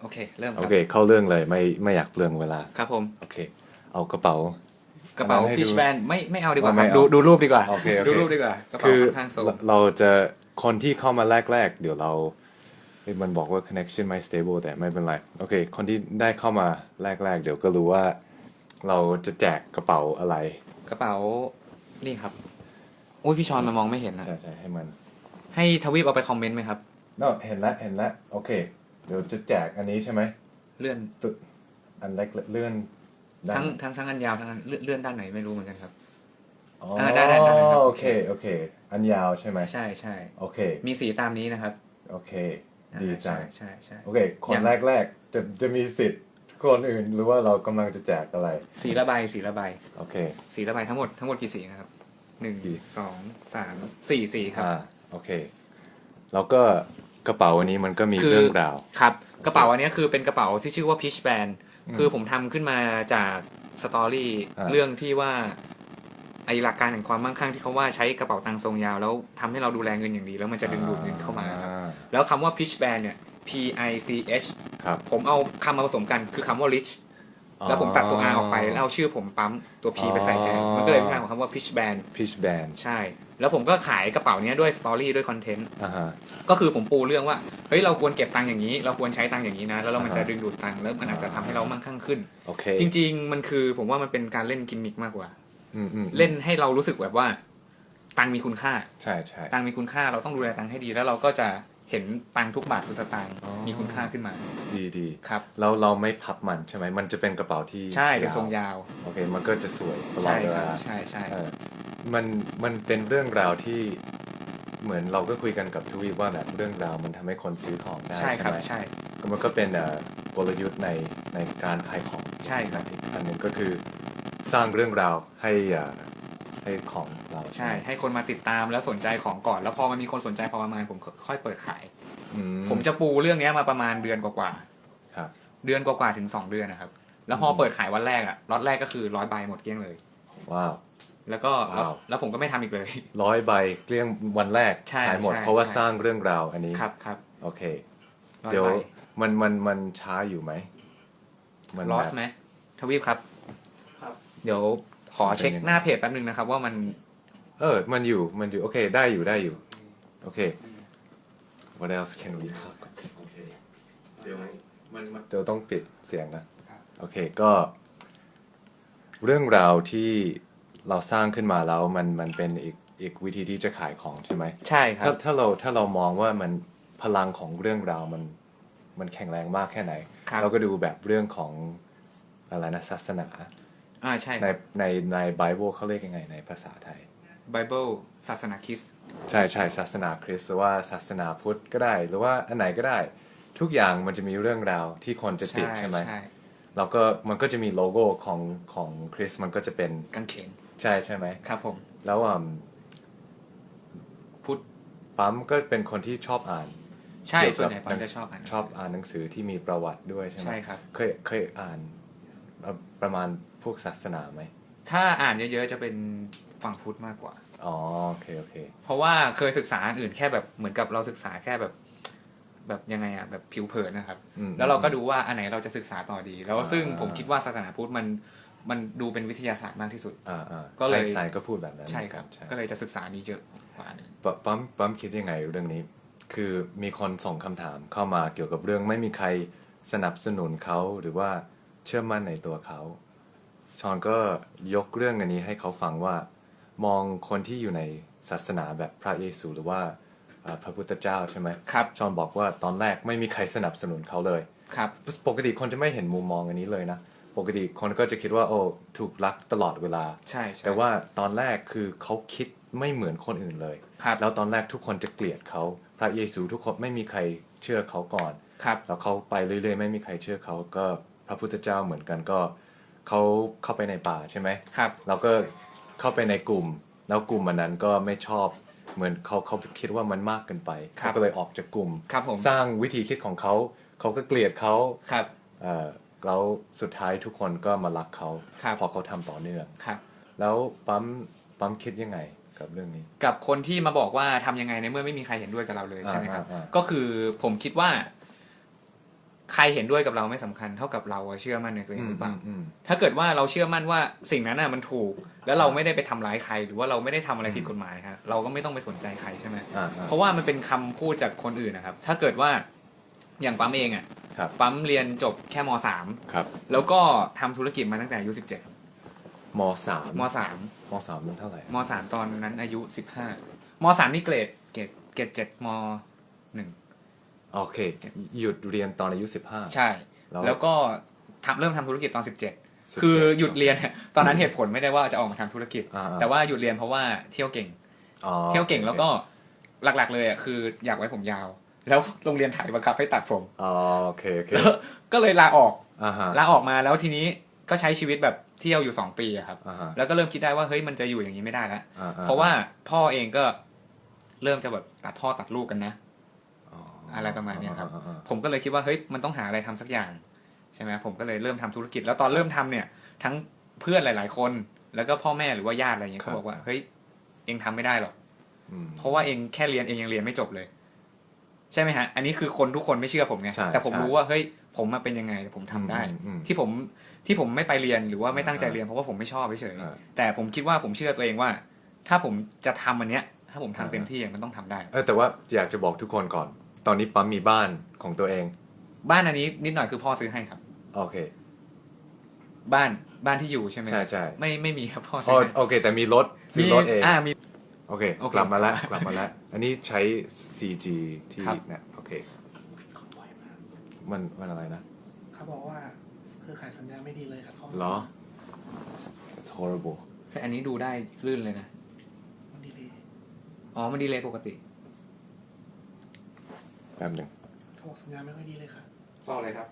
โอเค เริ่มคโอรับเค เข้าเรื่องเลยไม่ไม่อยากเปลืองเวลา ครับผมโอเค เอากระเป๋า กระเป๋าอันนั้นให้พิชดูแบนไม่ไม่เอาดีกว่าอ๋อคไม่รับเอาดูดูรูปดีกว่าโอเคโอเค ดูรูปดีกว่ากระเป๋าคือค่อนข้างโซมเราจะคนที่เข้ามาแรก ๆ เดี๋ยวเราเอ้ยมันบอกว่า connection ไม่ stable แต่ไม่เป็นไร โอเค คนที่ได้เข้ามาแรก ๆ เดี๋ยวก็รู้ว่า เราจะแจกกระเป๋าอะไร กระเป๋านี่ครับอุ้ยพี่ชอนมันมองไม่เห็นนะใช่ใช่ให้มันให้ทวีปเอาไปคอมเมนต์ไหมครับ no เห็นแล้วเห็นแล้วโอเค เดี๋ยวจะแจกอันนี้ใช่ไหมเลื่อนอันเล็กเลื่อนด้านทั้งทั้งทั้งอันยาวทั้งอันเลื่อนเลื่อนด้านไหนไม่รู้เหมือนกันครับอ๋ออ่าได้ได้ได้ครับโอเคโอเค อันยาวใช่ไหมใช่ใช่โอเค มีสีตามนี้นะครับ โอเค ดีจังใช่ใช่ใช่โอเค คนยังแรกๆจะจะมีสิทธิ์คนอื่นหรือว่าเรากำลังจะแจกอะไร สีระบายสีระบายโอเค สีระบายทั้งหมดทั้งหมดกี่สีนะครับหนึ่งกี่สองสามสี่สีครับอ่าโอเค แล้วก็ก ระเป๋าอันนี้มันก็มีคือเรื่องราว ครับ กระเป๋าอันนี้คือเป็นกระเป๋าที่ชื่อว่า Peach Band คือผมทำขึ้นมาจากสตอรี่อ่าเรื่องที่ว่าไอหลักการแห่งความมั่งคั่งที่เขาว่าใช้กระเป๋าตังค์ทรงยาว แล้วทำให้เราดูแลเงินอย่างดี แล้วมันจะดึงดูดเงินเข้ามาครับอ่แล้วคำว่า Peach Band เนี่ย P I C H ครับผมเอาคำมาผสมกันคือคำว่า rich แล้วผมตัดตัว R ออกไปแล้วเอาชื่อผมปั๊มตัว P ไปใส่แทนมันก็เลยเป็นที่มาของคำว่า Peach Band พิชแบนใช่ แล้วผมก็ขายกระเป๋าเนี้ยด้วยสตอรี่ด้วยคอนเทนต์อ่าฮะก็คือผมปูเรื่องว่าเฮ้ยเราควรเก็บตังค์อย่างนี้ เราควรใช้ตังค์อย่างนี้นะแล้วเรามันอ่าฮะจะดึงดูดตังค์แล้วมันอาจจะทำให้เรามั่งคั่งขึ้นโอเคจริง ๆ มันคือผมว่ามันเป็นการเล่นกิมมิกมากกว่าอืมอืมเล่นให้เรารู้สึกแบบว่า ตังค์มีคุณค่า ใช่ใช่ตังค์มีคุณค่าเราต้องดูแลตังค์ให้ดีแล้วเราก็จะ เห็นตังค์ทุกบาททุกสตางค์อ๋อมีคุณค่าขึ้นมา ดีดีครับแล้วเราไม่พับมันใช่ไหมมันจะเป็นกระเป๋าที่ใช่เป็นทรงวยาวโอเค มันก็จะสวยตลอใช่ดเวครับลาใช่ใช่เออมันมันเป็นเรื่องราวที่เหมือนเราก็คุยกันกับทวีปว่าแบบเรื่องราวมันทำให้คนซื้อของได้ใช่ครับไหมใช่มันก็เป็นเอ่อกลยุทธ์ในในการขายของใช่ครับอีกอันหนึ่งก็คือสร้างเรื่องราวให้ เอ่อให้ของเราใช่ ให้คนมาติดตามแล้วสนใจของก่อน แล้วพอมันมีคนสนใจพอประมาณผมค่อยเปิดขาย อืผมจะปูเรื่องเนี้ยมาประมาณเดือนกว่าๆครับ เดือนกว่าๆถึงสองเดือนนะครับ แล้วพอเปิดขายวันแรกอะล็อตแรกก็คือร้อยใบหมดเกลี้ยงเลย ว้าว แล้วก็ว้าว แล้วผมก็ไม่ทำอีกเลย ร้อยใบเกลี้ยงวันแรกใช่ขายหมด ใช่เพราะว่าใช่ สร้างเรื่องราวอันนี้ ครับครับโอเค ร้อยเดี๋ยวใบมันมันมันช้าอยู่ไหมมันลอแบสบไหมทวีปครับ ครับ เดี๋ยว ขอเช็คเป็นยังไงหน้าเพจแป๊บนึงนะครับ ว่ามัน เออ มันอยู่ มันอยู่ โอเค ได้อยู่ ได้อยู่ โอเค what else can we talk โอเคเดี๋ยวมันมันเดี๋ยวต้องปิดเสียงนะ โอเค ก็ เรื่องราวที่เราสร้างขึ้นมาแล้ว มัน มันเป็นอีก อีกวิธีที่จะขายของใช่ไหม ใช่ครัถ้าบถ้าเรา ถ้าเรามองว่ามันพลังของเรื่องราวมัน มันแข็งแรงมากแค่ไหนครับเราก็ดูแบบเรื่องของอะไรนะศาสนา อ่าใช่ในในในไบเบิลเขาเรียกยังไงในภาษาไทย ไบเบิลศาสนาคริสต์ใช่ใช่ศาสนาคริสต์หรือว่าศาสนาพุทธก็ได้ หรือว่าอันไหนก็ได้ ทุกอย่างมันจะมีเรื่องราวที่คนจะติดใช่ไหมใช่แล้วก็มันก็จะมีโลโก้ของของคริสต์มันก็จะเป็นกางเขนใช่ใช่ไหมครับผม แล้วอ่าพุทธปั๊มก็เป็นคนที่ชอบอ่าน ใช่เกี่ยวส่วกันใหญ่ผมจะชอบอ่านชอบอ่านหนังสือที่มีประวัติด้วยใช่ไหมใช่ครับเคยเคยอ่านเอ่อประมาณ พวกศาสนาไหมถ้าอ่านเยอะๆจะเป็นฝั่งพุทธมากกว่า อ๋อโอเคโอเค เพราะว่าเคยศึกษาอันอื่นแค่แบบเหมือนกับเราศึกษาแค่แบบ แบบยังไงอะแบบผิวเผินนะครับ อืม แล้วเราก็ดูว่าอันไหนเราจะศึกษาต่อดี แล้วซึ่งอ่า ผมคิดว่าศาสนาพุทธมันมันดูเป็นวิทยาศาสตร์มากที่สุด อ่าอ่าก็เลย ไอน์สไตน์ก็พูดแบบนั้นใช่ครับ ใช่ก็เลยจะศึกษานี้เยอะกว่าอันอื่นปปั๊มปั๊มคิดยังไงเรื่องนี้ คือมีคนส่งคำถามเข้ามาเกี่ยวกับเรื่องไม่มีใครสนับสนุนเขาหรือว่าเชื่อมั่นในตัวเขา ชอนก็ยกเรื่องอันนี้ให้เขาฟังว่า มองคนที่อยู่ในศาสนาแบบพระเยซูหรือว่าเอ่อพระพุทธเจ้าใช่ไหมครับชอนบอกว่าตอนแรกไม่มีใครสนับสนุนเขาเลยครับปกติคนจะไม่เห็นมุมมองอันนี้เลยนะ ปกติคนก็จะคิดว่าโอ้ถูกรักตลอดเวลาใช่ใช่แต่ว่าตอนแรกคือเขาคิดไม่เหมือนคนอื่นเลยครับแล้วตอนแรกทุกคนจะเกลียดเขาพระเยซูทุกคนไม่มีใครเชื่อเขาก่อนครับแล้วเขาไปเรื่อยๆ ไม่มีใครเชื่อเขาก็พระพุทธเจ้าเหมือนกันก็ เขาเข้าไปในป่าใช่ไหมครับแล้วก็เข้าไปในกลุ่ม แล้วกลุ่มมันนั้นก็ไม่ชอบเหมือนเขาเขาคิดว่ามันมากเกินไปครับเขาก็เลยออกจากกลุ่ม ครับผม สร้างวิธีคิดของเขาเขาก็เกลียดเขาครับ เอ่อแล้วสุดท้ายทุกคนก็มารักเขาครับเพอเขาทำต่อเนื่อง ครับ แล้วปั๊มปั๊มคิดยังไงกับเรื่องนี้ กับคนที่มาบอกว่าทำยังไงในเมื่อไม่มีใครเห็นด้วยกับเราเลยใช่ไหมครับ อ่าอ่าอ่าก็คือผมคิดว่า ใครรเห็นด้วยกับเราไม่สำคัญเท่ากับเราอะเชื่อมั่นในตัวเองหรือเปล่าอืมถ้าเกิดว่าเราเชื่อมั่นว่าสิ่งนั้นน่ะมันถูก แล้วเราไม่ได้ไปทำร้ายใคร หรือว่าเราไม่ได้ทำอะไรผิดกฎหมายครับเราก็ไม่ต้องไปสนใจใครใช่ไหมอ่าอ่าเพราะว่ามันเป็นคำพูดจากคนอื่นนะครับ ถ้าเกิดว่าอย่างปั๊มเองอะครับปั๊มเรียนจบแค่มสามครับแล้วก็ทำธุรกิจมาตั้งแต่อายุสิบเจ็ดมสามมสามมสามมันเท่าไหร่มสามตอนนั้นอายุสิบห้ามสามนี่เกรดเกรดเกรดเจ็ดมหนึ่ง โอเค หยุดเรียนตอนอายุสิบห้าใช่ แล้วแล้วก็ทำเริ่มทำธุรกิจตอนสิบเจ็ด17คือหยุดเรียนเนี่ยตอนนั้นเหตุผลไม่ได้ว่าจะออกมาทำธุรกิจอ่าๆแต่ว่าหยุดเรียนเพราะว่าเที่ยวเก่งอ๋อเที่ยวเก่งแล้วก็หลักๆเลยอะคืออยากไว้ผมยาว แล้วโรงเรียนไทยบังคับให้ตัดผมอ๋อโอเคโอเคแล้วก็เลยลาออกอ่าฮะลาออกมาแล้วทีนี้ก็ใช้ชีวิตแบบเที่ยวอยู่สองปีอะครับอ่าฮะแล้วก็เริ่มคิดได้ว่าเฮ้ยมันจะอยู่อย่างนี้ไม่ได้แล้วอ่าๆเพราะว่าพ่อเองก็เริ่มจะแบบตัดพ่อตัดลูกกันนะ อ๋ออะไรประมาณเนี้ยครับอ่าอ่าผมก็เลยคิดว่าเฮ้ยมันต้องหาอะไรทำสักอย่างใช่ไหมผมก็เลยเริ่มทำธุรกิจ แล้วตอนเริ่มทำเนี่ย ทั้งเพื่อนหลาย ๆ คน แล้วก็พ่อแม่หรือว่าญาติอะไรเงี้ยเขาบอกว่าเฮ้ยเองทำไม่ได้หรอกอืมเพราะว่าเองแค่เรียนเองยังเรียนไม่จบเลย ใช่ไหมฮะ อันนี้คือคนทุกคนไม่เชื่อผมไงใช่แต่ผมใช่รู้ว่าเฮ้ยผมมาเป็นยังไงผมทำได้อืมอืมที่ผมที่ผมไม่ไปเรียนหรือว่าไม่ตั้งใจเรียนเพราะว่าผมไม่ชอบเฉยอ่าๆแต่ผมคิดว่าผมเชื่อตัวเองว่า ถ้าผมจะทำอันเนี้ย ถ้าผมทำอ่าเต็มที่มันต้องทำได้ เออแต่ว่าอยากจะบอกทุกคนก่อน ตอนนี้ปั๊มมีบ้านของตัวเอง บ้านอันนี้นิดหน่อยคือพ่อซื้อให้ครับ โอเค บ้านบ้านที่อยู่ใช่ไหมใช่ใช่ไม่ไม่มีครับพ่ออ๋ซื้ออให้โอเค แต่มีรถซื้อรถเอง อ่ามี โอเค โอเคกลับมาแล้วกลับมาแล้วอันนี้ใช้ 4G ที่ครับ เนี่ยโอเค เขาปล่อยมามันมันอะไรนะเขาบอกว่าคือขายสัญญาณไม่ดีเลยครับเขาเหรอ It's horrible แต่อันนี้ดูได้ลื่นเลยนะ มันดีเลยอ๋อมันดีเลยปกติ แป๊บหนึ่งเขาบอกสัญญาณไม่ค่อยดีเลยค่ะต่อเลยครับ